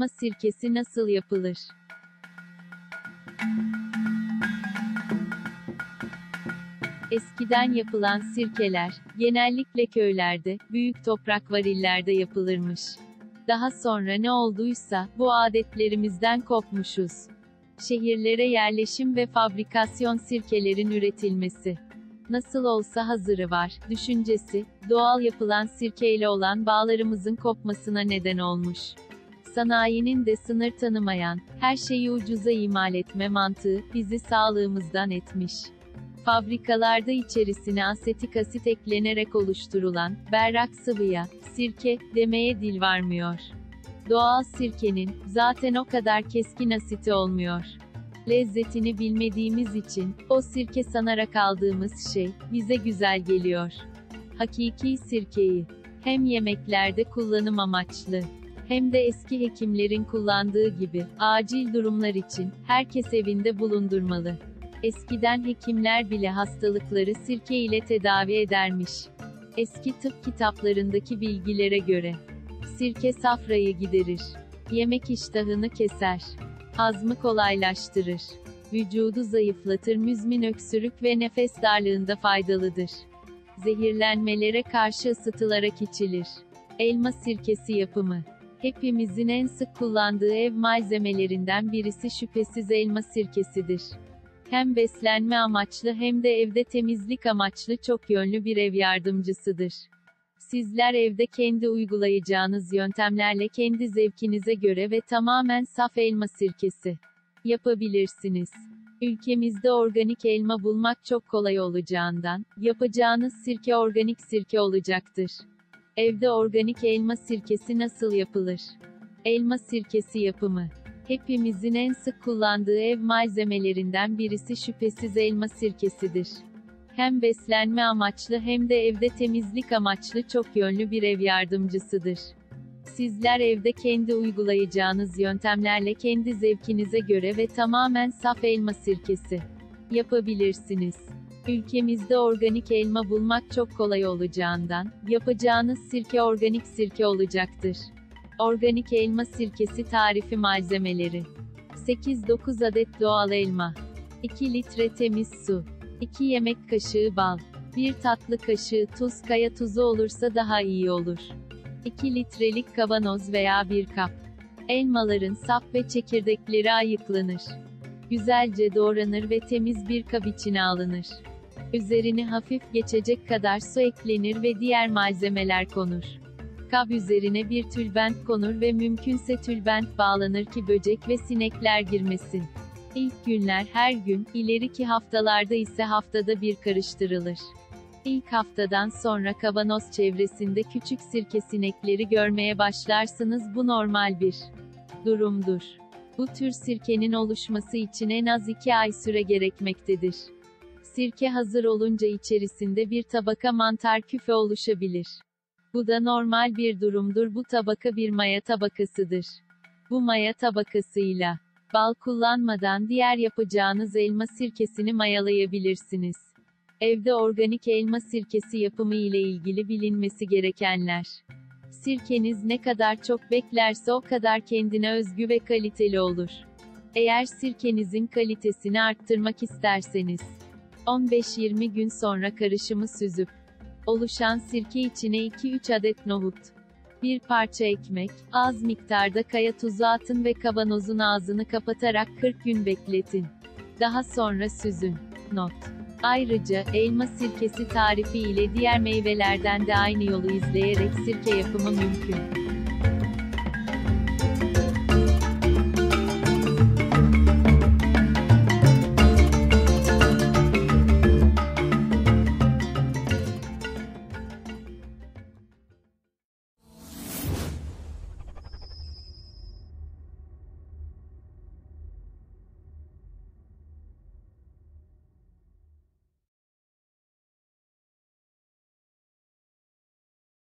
Elma sirkesi nasıl yapılır? Eskiden yapılan sirkeler, genellikle köylerde, büyük toprak varillerde yapılırmış. Daha sonra ne olduysa, bu adetlerimizden kopmuşuz. Şehirlere yerleşim ve fabrikasyon sirkelerin üretilmesi. Nasıl olsa hazırı var, düşüncesi, doğal yapılan sirkeyle olan bağlarımızın kopmasına neden olmuş. Sanayinin de sınır tanımayan, her şeyi ucuza imal etme mantığı, bizi sağlığımızdan etmiş. Fabrikalarda içerisine asetik asit eklenerek oluşturulan, berrak sıvıya, sirke, demeye dil varmıyor. Doğal sirkenin, zaten o kadar keskin asiti olmuyor. Lezzetini bilmediğimiz için, o sirke sanarak aldığımız şey, bize güzel geliyor. Hakiki sirkeyi, hem yemeklerde kullanım amaçlı, hem de eski hekimlerin kullandığı gibi, acil durumlar için, herkes evinde bulundurmalı. Eskiden hekimler bile hastalıkları sirke ile tedavi edermiş. Eski tıp kitaplarındaki bilgilere göre, sirke safrayı giderir, yemek iştahını keser, hazmı kolaylaştırır, vücudu zayıflatır, müzmin öksürük ve nefes darlığında faydalıdır. Zehirlenmelere karşı ısıtılarak içilir. Elma sirkesi yapımı Hepimizin en sık kullandığı ev malzemelerinden birisi şüphesiz elma sirkesidir. Hem beslenme amaçlı hem de evde temizlik amaçlı çok yönlü bir ev yardımcısıdır. Sizler evde kendi uygulayacağınız yöntemlerle kendi zevkinize göre ve tamamen saf elma sirkesi yapabilirsiniz. Ülkemizde organik elma bulmak çok kolay olacağından, yapacağınız sirke organik sirke olacaktır. Evde organik elma sirkesi nasıl yapılır? Elma sirkesi yapımı Hepimizin en sık kullandığı ev malzemelerinden birisi şüphesiz elma sirkesidir. Hem beslenme amaçlı hem de evde temizlik amaçlı çok yönlü bir ev yardımcısıdır. Sizler evde kendi uygulayacağınız yöntemlerle kendi zevkinize göre ve tamamen saf elma sirkesi yapabilirsiniz. Ülkemizde organik elma bulmak çok kolay olacağından, yapacağınız sirke organik sirke olacaktır. Organik elma sirkesi tarifi malzemeleri. 8-9 adet doğal elma. 2 litre temiz su. 2 yemek kaşığı bal. 1 tatlı kaşığı tuz. Kaya tuzu olursa daha iyi olur. 2 litrelik kavanoz veya bir kap. Elmaların sap ve çekirdekleri ayıklanır. Güzelce doğranır ve temiz bir kap içine alınır. Üzerine hafif geçecek kadar su eklenir ve diğer malzemeler konur. Kab üzerine bir tülbent konur ve mümkünse tülbent bağlanır ki böcek ve sinekler girmesin. İlk günler her gün, ileriki haftalarda ise haftada bir karıştırılır. İlk haftadan sonra kavanoz çevresinde küçük sirke sinekleri görmeye başlarsınız bu normal bir durumdur. Bu tür sirkenin oluşması için en az 2 ay süre gerekmektedir. Sirke hazır olunca içerisinde bir tabaka mantar küfe oluşabilir. Bu da normal bir durumdur. Bu tabaka bir maya tabakasıdır. Bu maya tabakasıyla bal kullanmadan diğer yapacağınız elma sirkesini mayalayabilirsiniz. Evde organik elma sirkesi yapımı ile ilgili bilinmesi gerekenler. Sirkeniz ne kadar çok beklerse o kadar kendine özgü ve kaliteli olur. Eğer sirkenizin kalitesini arttırmak isterseniz 15-20 gün sonra karışımı süzüp oluşan sirke içine 2-3 adet nohut, bir parça ekmek, az miktarda kaya tuzu atın ve kavanozun ağzını kapatarak 40 gün bekletin. Daha sonra süzün. Not. Ayrıca, elma sirkesi tarifi ile diğer meyvelerden de aynı yolu izleyerek sirke yapımı mümkün.